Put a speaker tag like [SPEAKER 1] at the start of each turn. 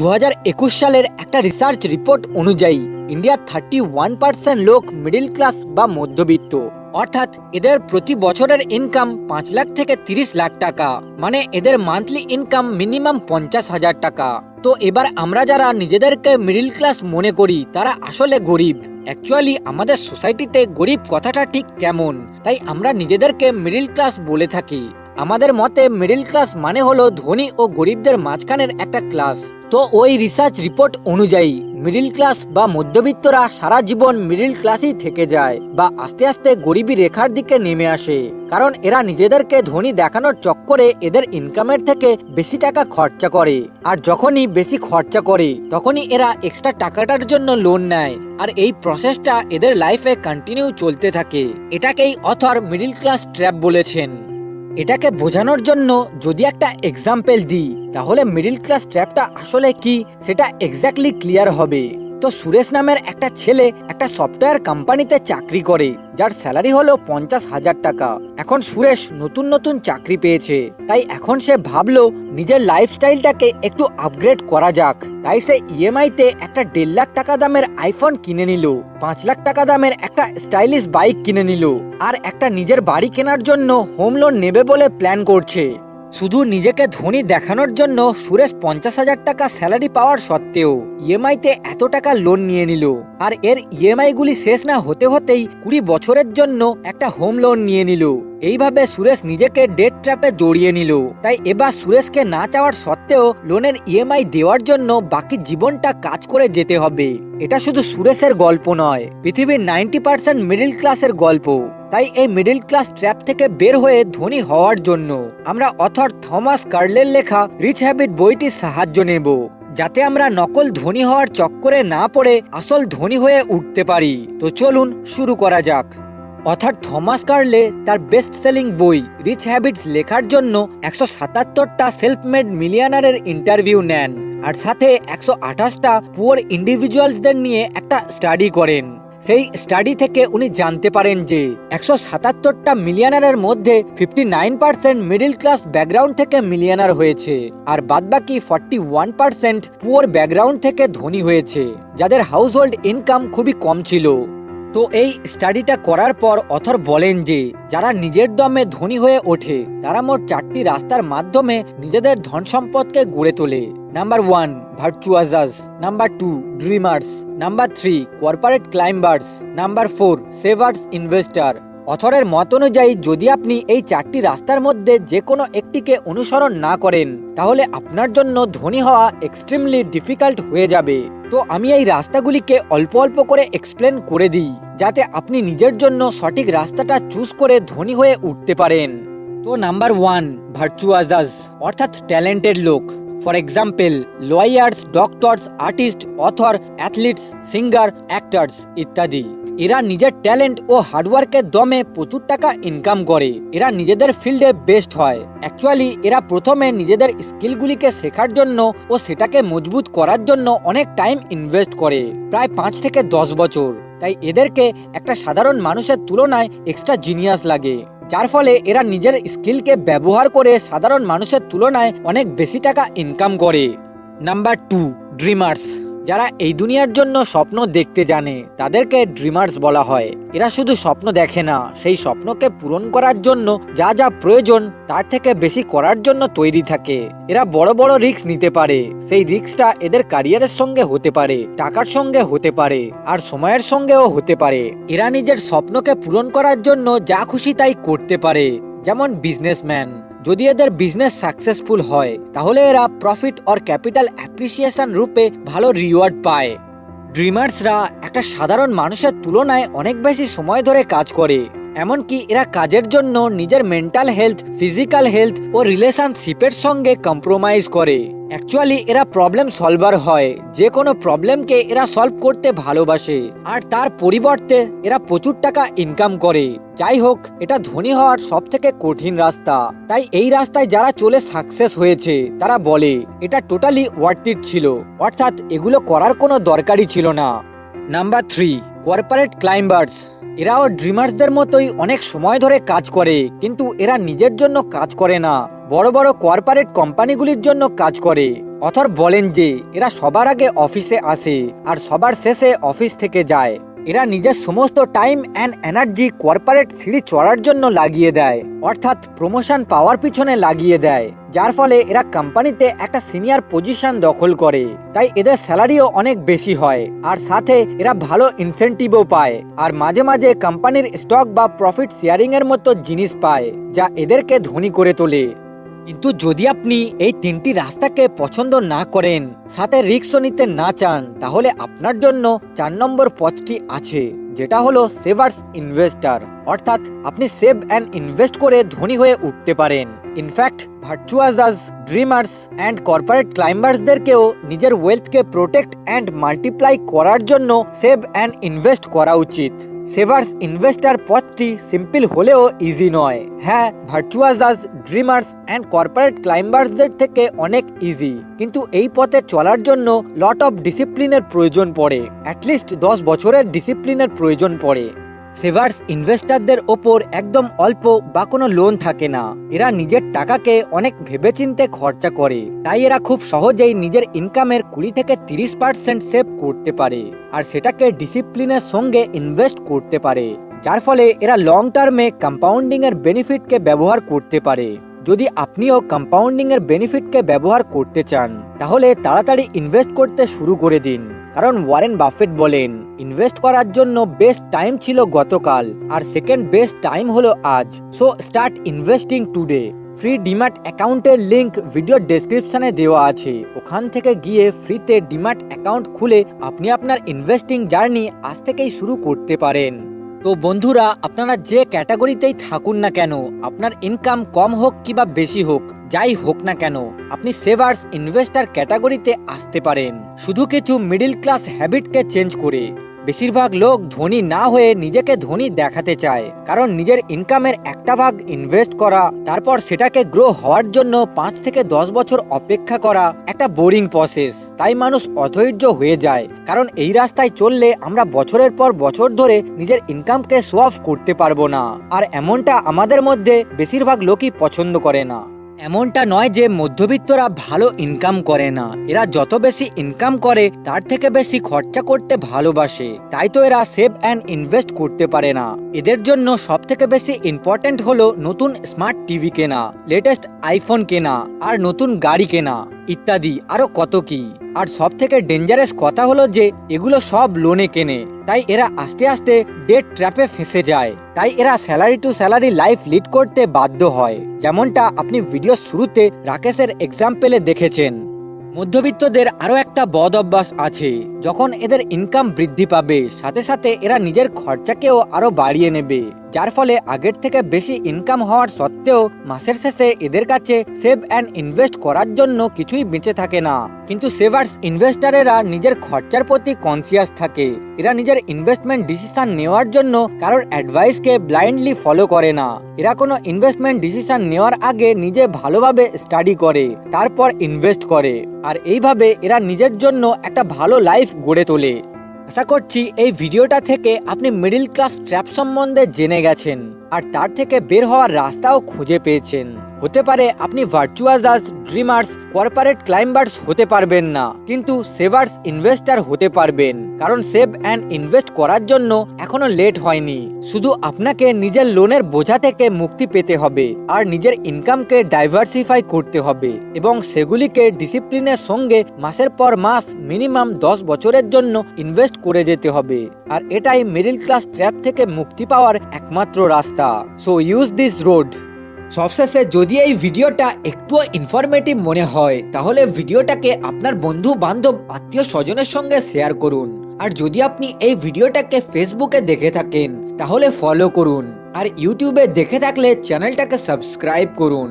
[SPEAKER 1] দু হাজার একুশ সালের একটা রিসার্চ রিপোর্ট অনুযায়ী ইন্ডিয়ার থার্টি ওয়ান পার্সেন্ট লোক মিডিল ক্লাস বা মধ্যবিত্ত। অর্থাৎ এদের প্রতি বছরের ইনকাম পাঁচ লাখ থেকে তিরিশ লাখ টাকা মানে এদের মান্থলি ইনকাম মিনিমাম পঞ্চাশ হাজার টাকা। তো এবার আমরা যারা নিজেদেরকে মিডিল ক্লাস মনে করি, তারা আসলে গরিব। অ্যাকচুয়ালি আমাদের সোসাইটিতে গরিব কথাটা ঠিক কেমন তাই আমরা নিজেদেরকে মিডিল ক্লাস বলে থাকি। আমাদের মতে মিডিল ক্লাস মানে হলো ধনী ও গরিবদের মাঝখানের একটা ক্লাস তো ওই রিসার্চ রিপোর্ট অনুযায়ী মিডিল ক্লাস বা মধ্যবিত্তরা সারা জীবন মিডিল ক্লাসই থেকে যায় বা আস্তে আস্তে গরিবী রেখার দিকে নেমে আসে। কারণ এরা নিজেদেরকে ধনী দেখানোর চক্করে এদের ইনকামের থেকে বেশি টাকা খরচা করে। আর যখনই বেশি খরচা করে, তখনই এরা এক্সট্রা টাকাটার জন্য লোন নেয়। আর এই প্রসেসটা এদের লাইফে কন্টিনিউ চলতে থাকে। এটাকেই অথর মিডিল ক্লাস ট্র্যাপ বলেছেন। এটাকে বোঝানোর জন্য যদি একটা এক্সাম্পল দিই, তাহলে মিডিল ক্লাস ট্র্যাপটা আসলে কি? সেটা এক্স্যাক্টলি ক্লিয়ার হবে। তো সুরেশ নামের একটা ছেলে একটা সফটওয়্যার কোম্পানিতে চাকরি করে, যার স্যালারি হলো পঞ্চাশ হাজার টাকা। এখন সুরেশ নতুন নতুন চাকরি পেয়েছে। তাই এখন সে ভাবলো নিজের লাইফস্টাইলটাকে একটু আপগ্রেড করা যাক। তাই সে ইএমআই তে একটা দেড় লাখ টাকা দামের আইফোন কিনে নিল, পাঁচ লাখ টাকা দামের একটা স্টাইলিশ বাইক কিনে নিল, আর একটা নিজের বাড়ি কেনার জন্য হোম লোন নেবে বলে প্ল্যান করছে। শুধু নিজেকে ধনী দেখানোর জন্য সুরেশ পঞ্চাশ হাজার টাকা স্যালারি পাওয়ার সত্ত্বেও ইএমআইতে এত টাকা লোন নিয়ে নিল। আর এর ইএমআই গুলি শেষ না হতে হতেই কুড়ি বছরের জন্য একটা হোম লোন নিয়ে নিল। এইভাবে সুরেশ নিজেকে ডেট ট্র্যাপে জড়িয়ে নিল। তাই এবার সুরেশকে না চাওয়ার সত্ত্বেও লোনের ইএমআই দেওয়ার জন্য বাকি জীবনটা কাজ করে যেতে হবে। এটা শুধু সুরেশের গল্প নয়, পৃথিবীর নাইনটি পার্সেন্ট মিডিল ক্লাসের গল্প তাই এই মিডিল ক্লাস ট্র্যাপ থেকে বের হয়ে ধনী হওয়ার জন্য আমরা অথর থমাস কার্লের লেখা রিচ হ্যাবিট বইটির সাহায্য নেব, যাতে আমরা নকল ধনী হওয়ার চক্করে না পড়ে আসল ধনী হয়ে উঠতে পারি। তো চলুন শুরু করা যাক। অথার থমাস কার্লে তার বেস্ট সেলিং বই রিচ হ্যাবিটস লেখার জন্য একশো সাতাত্তরটা সেলফ মেড মিলিয়নারের ইন্টারভিউ নেন, আর সাথে একশো আঠাশটা পুয়ার ইন্ডিভিজুয়ালসদের নিয়ে একটা স্টাডি করেন। সেই স্টাডি থেকে উনি জানতে পারেন যে একশো সাতাত্তরটা মিলিয়নারের মধ্যে fifty nine percent middle class background থেকে মিলিয়নার হয়েছে আর বাদবাকি forty one percent poor background থেকে ধনী হয়েছে, যাদের হাউস হোল্ড ইনকাম খুবই কম ছিল। তো এই স্টাডিটা করার পর অথর বলেন যে যারা নিজের দমে ধনী হয়ে ওঠে, তারা মোট চারটি রাস্তার মাধ্যমে নিজেদের ধন সম্পদকে গড়ে তোলে। Number one virtuosos number two dreamers number three corporate climbers number four savers investor অথরের মত অনুযায়ী, যদি আপনি এই চারটি রাস্তার মধ্যে যে কোনো একটিকে অনুসরণ না করেন, তাহলে আপনার জন্য ধনী হওয়া এক্সট্রিমলি ডিফিকাল্ট হয়ে যাবে। তো আমি এই রাস্তাগুলিকে অল্প অল্প করে এক্সপ্লেন করে দিই, যাতে আপনি নিজের জন্য সঠিক রাস্তাটা চুজ করে ধনী হয়ে উঠতে পারেন। তো নাম্বার ওয়ান ভার্চুয়াজাস অর্থাৎ ট্যালেন্টেড লোক। For example lawyers doctors artist author athletes singer actors ইত্যাদি। এরা নিজের ট্যালেন্ট ও হার্ডওয়ার্কের দমে প্রচুর টাকা ইনকাম করে। এরা নিজেদের ফিল্ডে বেস্ট হয়। অ্যাকচুয়ালি এরা প্রথমে নিজেদের স্কিলগুলিকে শেখার জন্য ও সেটাকে মজবুত করার জন্য অনেক টাইম ইনভেস্ট করে। প্রায় পাঁচ থেকে দশ বছর। তাই এদেরকে একটা সাধারণ মানুষের তুলনায় এক্সট্রা জিনিয়াস লাগে। যার ফলে এরা নিজের স্কিলকে ব্যবহার করে সাধারণ মানুষের তুলনায় অনেক বেশি টাকা ইনকাম করে। নাম্বার টু ড্রিমার্স যারা এই দুনিয়ার জন্য স্বপ্ন দেখতে জানে, তাদেরকে ড্রিমার্স বলা হয়। এরা শুধু স্বপ্ন দেখে না, সেই স্বপ্নকে পূরণ করার জন্য যা যা প্রয়োজন, তার থেকে বেশি করার জন্য তৈরি থাকে। এরা বড় বড় রিস্ক নিতে পারে, সেই রিস্কটা এদের ক্যারিয়ারের সঙ্গে হতে পারে, টাকার সঙ্গে হতে পারে, আর সময়ের সঙ্গেও হতে পারে। এরা নিজের স্বপ্নকে পূরণ করার জন্য যা খুশি তাই করতে পারে, যেমন বিজনেসম্যান যদি এদের বিজনেস সাকসেসফুল হয়, তাহলে এরা প্রফিট অর ক্যাপিটাল অ্যাপ্রিসিয়েশন রূপে ভালো রিওয়ার্ড পায়। ড্রিমার্সরা একটা সাধারণ মানুষের তুলনায় অনেক বেশি সময় ধরে কাজ করে। এমনকি এরা কাজের জন্য নিজের মেন্টাল হেলথ ফিজিক্যাল হেলথ ও রিলেশনশিপের সঙ্গে কম্প্রোমাইজ করে। অ্যাকচুয়ালি এরা প্রবলেম সলভার হয়। যে কোনো প্রবলেমকে এরা সলভ করতে ভালোবাসে। আর তার পরিবর্তে এরা প্রচুর টাকা ইনকাম করে। যাই হোক, এটা ধনী হওয়ার সব থেকে কঠিন রাস্তা। তাই এই রাস্তায় যারা চলে সাকসেস হয়েছে, তারা বলে, এটা টোটালি ওয়ার্থিট ছিল। অর্থাৎ এগুলো করার কোনো দরকারই ছিল না। নাম্বার থ্রি কর্পোরেট ক্লাইম্বার্স এরাও ড্রিমার্সদের মতোই অনেক সময় ধরে কাজ করে, কিন্তু এরা নিজের জন্য কাজ করে না। বড় বড় কর্পোরেট কোম্পানিগুলির জন্য কাজ করে। অথর বলেন যে, এরা সবার আগে অফিসে আসে আর সবার শেষে অফিস থেকে যায়। এরা নিজের সমস্ত টাইম অ্যান্ড এনার্জি কর্পোরেট সিঁড়ি চড়ার জন্য লাগিয়ে দেয়, অর্থাৎ প্রমোশন পাওয়ার পিছনে লাগিয়ে দেয়। যার ফলে এরা কোম্পানিতে একটা সিনিয়র পজিশন দখল করে। তাই এদের স্যালারিও অনেক বেশি হয়, আর সাথে এরা ভালো ইনসেন্টিভও পায়, আর মাঝে মাঝে কোম্পানির স্টক বা প্রফিট শেয়ারিং এর মতো জিনিস পায়, যা এদেরকে ধনী করে তোলে। কিন্তু যদি আপনি এই তিনটি রাস্তাকে পছন্দ না করেন, সাথে রিক্সও নিতে না চান, তাহলে আপনার জন্য চার নম্বর পথটি আছে। যেটা হলো সেভার্স ইনভেস্টার। অর্থাৎ আপনি সেভ অ্যান্ড ইনভেস্ট করে ধনী হয়ে উঠতে পারেন। In fact virtuosos dreamers and corporate ক্লাইম্বার্সদেরকেও নিজের ওয়েলথকে প্রোটেক্ট অ্যান্ড মাল্টিপ্লাই করার জন্য সেভ অ্যান্ড ইনভেস্ট করা উচিত। সেভার্স ইনভেস্টার পথটি সিম্পল হলেও ইজি নয়। হ্যাঁ ভার্চুয়াজাস ড্রিমার্স অ্যান্ড কর্পোরেট ক্লাইম্বার্সদের থেকে অনেক ইজি কিন্তু এই পথে চলার জন্য লট অফ ডিসিপ্লিনের প্রয়োজন পড়ে। অ্যাটলিস্ট দশ বছরের ডিসিপ্লিনের প্রয়োজন পড়ে। সেভার্স ইনভেস্টারদের ওপর একদম অল্প বা কোনো লোন থাকে না। এরা নিজের টাকাকে অনেক ভেবেচিন্তে খরচা করে। তাই এরা খুব সহজেই নিজের ইনকামের কুড়ি থেকে তিরিশ পার্সেন্ট সেভ করতে পারে আর সেটাকে ডিসিপ্লিনের সঙ্গে ইনভেস্ট করতে পারে, যার ফলে এরা লং টার্মে কম্পাউন্ডিং এর বেনিফিটকে ব্যবহার করতে পারে। যদি আপনিও কম্পাউন্ডিং এর বেনিফিটকে ব্যবহার করতে চান, তাহলে তাড়াতাড়ি ইনভেস্ট করতে শুরু করে দিন। কারণ ওয়ারেন বাফেট বলেন, ইনভেস্ট করার জন্য বেস্ট টাইম ছিল গতকাল, আর সেকেন্ড বেস্ট টাইম হলো আজ। So, start investing today. Free demat অ্যাকাউন্টের লিঙ্ক ভিডিও ডেসক্রিপশানে দেওয়া আছে। ওখান থেকে গিয়ে ফ্রিতে ডিমার্ট অ্যাকাউন্ট খুলে আপনি আপনার ইনভেস্টিং জার্নি আজ থেকেই শুরু করতে পারেন। তো বন্ধুরা, আপনারা যে ক্যাটাগরিতেই থাকুন না কেন, আপনার ইনকাম কম হোক কিবা বেশি হোক, যাই হোক না কেন, আপনি সেভার্স ইনভেস্টার ক্যাটাগরিতে আসতে পারেন। শুধু কিছু মিডিল ক্লাস হ্যাবিটকে চেঞ্জ করে। বেশিরভাগ লোক ধনী না হয়ে নিজেকে ধনী দেখাতে চায়, কারণ নিজের ইনকামের একটা ভাগ ইনভেস্ট করা, তারপর সেটাকে গ্রো হওয়ার জন্য পাঁচ থেকে দশ বছর অপেক্ষা করা একটা বোরিং প্রসেস তাই মানুষ অধৈর্য হয়ে যায়, কারণ এই রাস্তায় চললে আমরা বছরের পর বছর ধরে নিজের ইনকামকে অফ করতে পারব না। আর এমনটা আমাদের মধ্যে বেশিরভাগ লোকই পছন্দ করে না। এমনটা নয় যে মধ্যবিত্তরা ভালো ইনকাম করে না। এরা যত বেশি ইনকাম করে, তার থেকে বেশি খরচা করতে ভালোবাসে। তাই তো এরা সেভ অ্যান্ড ইনভেস্ট করতে পারে না। এদের জন্য সব থেকে বেশি ইম্পর্টেন্ট হলো নতুন স্মার্ট টিভি কেনা লেটেস্ট আইফোন কেনা, আর নতুন গাড়ি কেনা, ইত্যাদি। আরও কত কি? আর সব থেকে ডেঞ্জারাস কথা হলো যে, এগুলো সব লোনে কেনে। তাই এরা আস্তে আস্তে ডেট ট্র্যাপে ফেসে যায়। তাই এরা salary to salary life lead করতে বাধ্য হয়। যেমনটা আপনি ভিডিও শুরুতে রাকেশের এক্সাম্পলে দেখেছেন। মধ্যবিত্তদের আরও একটা বদ অভ্যাস আছে। যখন এদের ইনকাম বৃদ্ধি পাবে, সাথে সাথে এরা নিজের খরচাকেও আরও বাড়িয়ে নেবে। যার ফলে আগের থেকে বেশি ইনকাম হওয়ার সত্ত্বেও মাসের শেষে এদের কাছে সেভ অ্যান্ড ইনভেস্ট করার জন্য কিছুই বেঁচে থাকে না। কিন্তু সেভার্স ইনভেস্টারেরা নিজের খরচার প্রতি কনসিয়াস থাকে। এরা নিজের ইনভেস্টমেন্ট ডিসিশন নেওয়ার জন্য কারোর অ্যাডভাইসকে ব্লাইন্ডলি ফলো করে না। এরা কোনো ইনভেস্টমেন্ট ডিসিশন নেওয়ার আগে নিজে ভালোভাবে স্টাডি করে, তারপর ইনভেস্ট করে। আর এইভাবে এরা নিজের জন্য একটা ভালো লাইফ গড়ে তোলে। আশা করছি এই ভিডিওটা থেকে আপনি মিডিল ক্লাস ট্র্যাপ সম্বন্ধে জেনে গেছেন, আর তার থেকে বের হওয়ার রাস্তাও খুঁজে পেয়েছেন। হতে পারে আপনি ভার্চুয়াজাস ড্রিমার্স কর্পোরেট ক্লাইম্বার্স হতে পারবেন না। কিন্তু সেভার্স ইনভেস্টার হতে পারবেন। কারণ সেভ অ্যান্ড ইনভেস্ট করার জন্য এখনও লেট হয়নি। শুধু আপনাকে নিজের লোনের বোঝা থেকে মুক্তি পেতে হবে আর নিজের ইনকামকে ডাইভার্সিফাই করতে হবে এবং সেগুলিকে ডিসিপ্লিনের সঙ্গে মাসের পর মাস মিনিমাম দশ বছরের জন্য ইনভেস্ট করে যেতে হবে। আর এটাই মিডিল ক্লাস ট্র্যাপ থেকে মুক্তি পাওয়ার একমাত্র রাস্তা। সো ইউজ দিস রোড সবশেষে যদি এই ভিডিওটা একটুও ইনফরমেটিভ মনে হয়, তাহলে ভিডিওটাকে আপনার বন্ধু, বান্ধব, আত্মীয় স্বজনের সঙ্গে শেয়ার করুন। আর যদি আপনি এই ভিডিওটাকে ফেসবুকে দেখে থাকেন, তাহলে ফলো করুন। আর ইউটিউবে দেখে থাকলে চ্যানেলটাকে সাবস্ক্রাইব করুন।